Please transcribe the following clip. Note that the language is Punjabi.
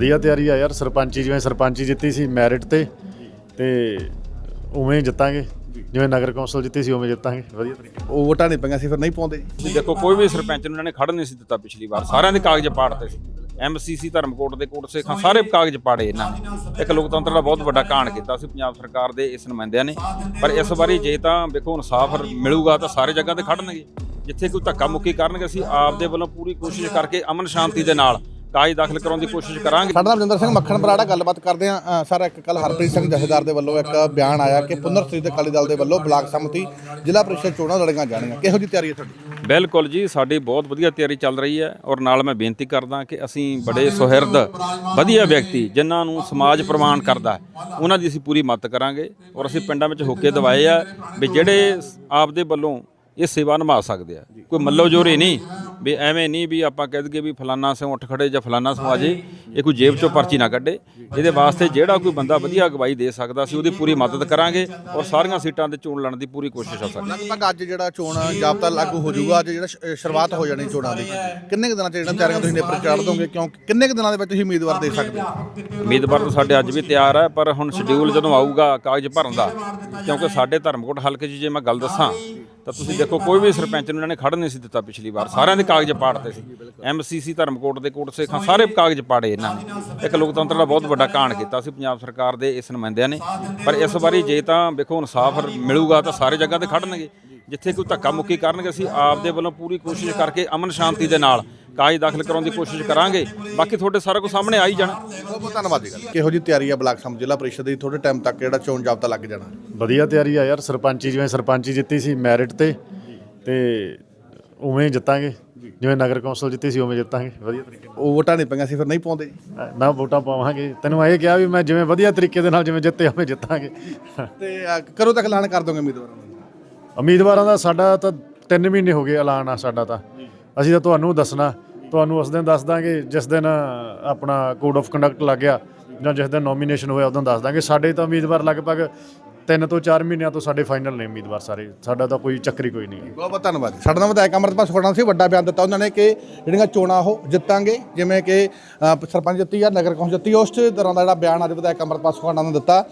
ਵਧੀਆ ਤਿਆਰੀ ਆ ਯਾਰ ਸਰਪੰਚੀ ਜਿਵੇਂ ਸਰਪੰਚੀ ਜਿੱਤੀ ਸੀ ਮੈਰਿਟ ਤੇ ਤੇ ਉਵੇਂ ਹੀ ਜਿੱਤਾਂਗੇ। ਜਿਵੇਂ ਨਗਰ ਕੌਂਸਲ ਜਿੱਤੀ ਸੀ ਉਵੇਂ ਜਿੱਤਾਂਗੇ। ਵਧੀਆ ਤਰੀਕੇ ਉਹ ਵੋਟਾਂ ਨਹੀਂ ਪਈਆਂ ਸੀ ਫਿਰ ਨਹੀਂ ਪਾਉਂਦੇ। ਜੀ ਤੁਸੀਂ ਦੇਖੋ ਕੋਈ ਵੀ ਸਰਪੰਚ ਨੂੰ ਇਹਨਾਂ ਨੇ ਖੜ ਨਹੀਂ ਸੀ ਦਿੱਤਾ ਪਿਛਲੀ ਵਾਰ। ਸਾਰਿਆਂ ਦੇ ਕਾਗਜ਼ ਪਾੜਤੇ ਸੀ। ਐਮਸੀਸੀ ਧਰਮਕੋਟ ਦੇ ਕੋਟ ਸੇਖਾਂ ਸਾਰੇ ਕਾਗਜ਼ ਪਾੜੇ ਇਹਨਾਂ ਨੇ। ਇੱਕ ਲੋਕਤੰਤਰ ਦਾ ਬਹੁਤ ਵੱਡਾ ਕਾਣ ਕੀਤਾ ਸੀ ਪੰਜਾਬ ਸਰਕਾਰ ਦੇ ਇਸ ਨੁਮਾਇੰਦਿਆਂ ਨੇ। ਪਰ ਇਸ ਵਾਰੀ ਜੇ ਤਾਂ ਵੇਖੋ ਇਨਸਾਫ ਮਿਲੂਗਾ ਤਾਂ ਸਾਰੇ ਜਗ੍ਹਾ ਤੇ ਖੜਨਗੇ ਜਿੱਥੇ ਕੋਈ ਧੱਕਾ ਮੁੱਕੀ ਕਰਨਗੇ ਅਸੀਂ ਆਪ ਦੇ ਵੱਲੋਂ ਪੂਰੀ ਕੋਸ਼ਿਸ਼ ਕਰਕੇ ਅਮਨ ਸ਼ਾਂਤੀ ਦੇ ਨਾਲ ਕਾਗਜ਼ ਦਾਖਲ ਕਰਾਉਣ ਦੀ ਕੋਸ਼ਿਸ਼ ਕਰਾਂਗੇ। ਸਾਡਾ ਨਾਮ ਰਜਿੰਦਰ ਸਿੰਘ ਮੱਖਣ ਬਰਾੜਾ ਗੱਲਬਾਤ ਕਰਦੇ ਆ ਸਰ ਇੱਕ ਕੱਲ ਹਰਪ੍ਰੀਤ ਸਿੰਘ ਜਥੇਦਾਰ ਦੇ ਵੱਲੋਂ ਇੱਕ ਬਿਆਨ ਆਇਆ ਕਿ ਪੁਨਰ ਸਥਿਤ ਅਕਾਲੀ ਦਲ ਦੇ ਵੱਲੋਂ ਬਲਾਕ ਸੰਮਤੀ ਜ਼ਿਲ੍ਹਾ ਪ੍ਰੀਸ਼ਦ ਚੋਣਾਂ ਲੜੀਆਂ ਜਾਣਗੀਆਂ ਕਿਹੋ ਜਿਹੀ ਤਿਆਰੀ ਹੈ ਤੁਹਾਡੀ? ਬਿਲਕੁਲ ਜੀ ਸਾਡੀ ਬਹੁਤ ਵਧੀਆ ਤਿਆਰੀ ਚੱਲ ਰਹੀ ਹੈ ਔਰ ਨਾਲ ਮੈਂ ਬੇਨਤੀ ਕਰਦਾ ਕਿ ਅਸੀਂ ਬੜੇ ਸੁਹਿਰਦ ਵਧੀਆ ਵਿਅਕਤੀ ਜਿਨ੍ਹਾਂ ਨੂੰ ਸਮਾਜ ਪ੍ਰਵਾਨ ਕਰਦਾ ਹੈ, ਉਹਨਾਂ ਦੀ ਅਸੀਂ ਪੂਰੀ ਮਦਦ ਕਰਾਂਗੇ ਔਰ ਅਸੀਂ ਪਿੰਡਾਂ ਵਿੱਚ ਹੋਕੇ ਦਵਾਏ ਆ ਵੀ ਜਿਹੜੇ ਆਪਦੇ ਵੱਲੋਂ ਇਹ ਸੇਵਾ ਨਿਭਾ ਸਕਦੇ ਆ। ਕੋਈ ਮੱਲੋ ਜੋਰੇ ਨਹੀਂ ਵੀ ਐਵੇਂ ਨਹੀਂ ਵੀ ਆਪਾਂ ਕਹਿ ਦਈਏ ਵੀ ਫਲਾਨਾ ਸੇ ਉੱਠ ਖੜੇ ਜਾਂ ਫਲਾਨਾ ਸੋ ਆ ਜੇ ਇਹ ਕੋਈ ਜੇਬ ਚੋਂ ਪਰਚੀ ਨਾ ਕੱਢੇ। ਇਹਦੇ ਵਾਸਤੇ ਜਿਹੜਾ ਕੋਈ ਬੰਦਾ ਵਧੀਆ ਅਗਵਾਈ ਦੇ ਸਕਦਾ ਸੀ ਉਹਦੀ ਪੂਰੀ ਮਦਦ ਕਰਾਂਗੇ ਔਰ ਸਾਰੀਆਂ ਸੀਟਾਂ ਤੇ ਚੋਣ ਲੜਨ ਦੀ ਪੂਰੀ ਕੋਸ਼ਿਸ਼ ਆ ਸਾਡੀ। ਲਗਭਗ ਅੱਜ ਜਿਹੜਾ ਚੋਣ ਜਾਬਤਾ ਲਾਗੂ ਹੋ ਜਾਊਗਾ ਅੱਜ ਜਿਹੜਾ ਸ਼- ਸ਼ੁਰੂਆਤ ਹੋ ਜਾਣੀ ਚੋਣਾਂ ਦੀ। ਕਿੰਨੇ ਕੁ ਦਿਨਾਂ ਚ ਜਿਹੜਾ ਤਿਆਰੀਆਂ ਤੁਸੀਂ ਨੇਪਰ ਚਾੜ ਦੋਗੇ? ਕਿਉਂ ਕਿੰਨੇ ਕੁ ਦਿਨਾਂ ਦੇ ਵਿੱਚ ਤੁਸੀਂ ਉਮੀਦਵਾਰ ਦੇ ਸਕਦੇ ਹੋ? ਉਮੀਦਵਾਰ ਤਾਂ ਸਾਡੇ ਅੱਜ ਵੀ ਤਿਆਰ ਹੈ ਪਰ ਹੁਣ ਸ਼ਡਿਊਲ ਜਦੋਂ ਆਊਗਾ ਕਾਗਜ਼ ਭਰਨ ਦਾ ਕਿਉਂਕਿ ਸਾਡੇ ਧਰਮਕੋਟ ਹਲਕੇ 'ਚ ਜੇ ਮੈਂ ਗੱਲ ਦੱਸਾਂ ਤਾਂ ਤੁਸੀਂ ਦੇਖੋ, ਕੋਈ ਵੀ ਸਰਪੰਚ ਨੂੰ ਇਹਨਾਂ ਨੇ ਖੜ ਨਹੀਂ ਸੀ ਦਿੱਤਾ ਪਿਛਲੀ ਵਾਰ। ਸਾਰਿਆਂ ਦੇ ਕਾਗਜ਼ ਪਾੜਤੇ ਸੀ। ਐਮਸੀਸੀ ਧਰਮਕੋਟ ਦੇ ਕੋਟ ਸੇਖਾਂ, ਸਾਰੇ ਕਾਗਜ਼ ਪਾੜੇ ਇਹਨਾਂ ਨੇ। ਇੱਕ ਲੋਕਤੰਤਰ ਦਾ ਬਹੁਤ ਵੱਡਾ ਕਾਣ ਕੀਤਾ ਸੀ, ਪੰਜਾਬ ਸਰਕਾਰ ਦੇ ਇਸ ਨੁਮਾਇੰਦਿਆਂ ਨੇ। ਪਰ ਇਸ ਵਾਰੀ ਜੇ ਤਾਂ ਵੇਖੋ ਇਨਸਾਫ ਮਿਲੂਗਾ ਤਾਂ ਸਾਰੇ ਜਗ੍ਹਾ ਤੇ ਖੜਨਗੇ ਜਿੱਥੇ ਕੋਈ ਧੱਕਾ ਮੁੱਕੀ ਕਰਨਗੇ, ਅਸੀਂ ਆਪ ਦੇ ਵੱਲੋਂ ਪੂਰੀ ਕੋਸ਼ਿਸ਼ ਕਰਕੇ ਅਮਨ ਸ਼ਾਂਤੀ ਦੇ ਨਾਲ ਕਾਗਜ਼ ਦਾਖਲ ਕਰਾਉਣ ਦੀ ਕੋਸ਼ਿਸ਼ ਕਰਾਂਗੇ। ਬਾਕੀ ਤੁਹਾਡੇ ਸਾਰਾ ਕੁਝ ਸਾਹਮਣੇ ਆ ਹੀ ਜਾਣਾ। ਬਹੁਤ ਬਹੁਤ ਧੰਨਵਾਦ ਜੀ ਕਿਹੋ ਜਿਹੀ ਤਿਆਰੀ ਹੈ ਬਲਾਕ ਸੰਮਤੀ ਜ਼ਿਲ੍ਹਾ ਪ੍ਰੀਸ਼ਦ ਦੀ ਥੋੜੇ ਟਾਈਮ ਤੱਕ ਜਿਹੜਾ ਚੋਣ ਜਾਬਤਾ ਲੱਗ ਜਾਣਾ। ਵਧੀਆ ਤਿਆਰੀ ਆ ਯਾਰ। ਸਰਪੰਚੀ ਜਿਵੇਂ ਸਰਪੰਚੀ ਜਿੱਤੀ ਸੀ ਮੈਰਿਟ ਤੇ ਤੇ ਉਵੇਂ ਜਿੱਤਾਂਗੇ। ਜਿਵੇਂ ਨਗਰ ਕੌਂਸਲ ਜਿੱਤੀ ਸੀ ਉਵੇਂ ਜਿੱਤਾਂਗੇ। ਵਧੀਆ ਤਰੀਕੇ ਉਹ ਵੋਟਾਂ ਨਹੀਂ ਪਈਆਂ ਸੀ ਫਿਰ ਨਹੀਂ ਪਾਉਂਦੇ ਜੀ। ਨਾ ਵੋਟਾਂ ਪਾਵਾਂਗੇ। ਤੈਨੂੰ ਇਹ ਕਿਹਾ ਵੀ ਮੈਂ ਜਿਵੇਂ ਵਧੀਆ ਤਰੀਕੇ ਦੇ ਨਾਲ ਜਿਵੇਂ ਜਿੱਤੇ ਉਵੇਂ ਜਿੱਤਾਂਗੇ। ਤੇ ਕਦੋਂ ਤੱਕ ਐਲਾਨ ਕਰ ਦੋਗੇ ਉਮੀਦਵਾਰਾਂ ਨੂੰ? ਉਮੀਦਵਾਰਾਂ ਦਾ ਸਾਡਾ ਤਾਂ 3 ਮਹੀਨੇ ਹੋ ਗਏ ਐਲਾਨ ਆ ਸਾਡਾ ਤਾਂ। ਅਸੀਂ ਤਾਂ ਤੁਹਾਨੂੰ ਦੱਸਣਾ ਤੁਹਾਨੂੰ ਉਸ ਦਿਨ ਦੱਸ ਦਾਂਗੇ ਜਿਸ ਦਿਨ ਆਪਣਾ ਕੋਡ ਆਫ ਕੰਡਕਟ ਲੱਗ ਗਿਆ ਜਾਂ ਜਿਸ ਦਿਨ ਨੋਮੀਨੇਸ਼ਨ ਹੋਇਆ ਉਦੋਂ ਦੱਸ ਦਾਂਗੇ। ਸਾਡੇ ਤਾਂ ਉਮੀਦਵਾਰ ਲਗਭਗ ਤਿੰਨ ਤੋਂ ਚਾਰ ਮਹੀਨਿਆਂ ਤੋਂ ਸਾਡੇ ਫਾਈਨਲ ਨੇ ਉਮੀਦਵਾਰ ਸਾਰੇ। ਸਾਡਾ ਤਾਂ ਕੋਈ ਚੱਕਰੀ ਕੋਈ ਨਹੀਂ ਬਹੁਤ ਬਹੁਤ ਧੰਨਵਾਦ ਜੀ। ਸਾਡਾ ਨਾਮ ਵਿਧਾਇਕ ਅਮਰਤਪਾਲ ਸੁਖਨਾ ਸੀ, ਵੱਡਾ ਬਿਆਨ ਦਿੱਤਾ ਉਹਨਾਂ ਨੇ ਕਿ ਜਿਹੜੀਆਂ ਚੋਣਾਂ ਉਹ ਜਿੱਤਾਂਗੇ, ਜਿਵੇਂ ਕਿ ਸਰਪੰਚ ਜਿੱਤੀ ਆ, ਨਗਰ ਕੌਂਸਲ ਜਿੱਤੀ, ਉਸ ਦੌਰਾਨ ਦਾ ਜਿਹੜਾ ਬਿਆਨ ਅੱਜ ਵਿਧਾਇਕ ਅਮਰਤਪਾਲ ਸੁਖਨਾ ਨੇ ਦਿੱਤਾ।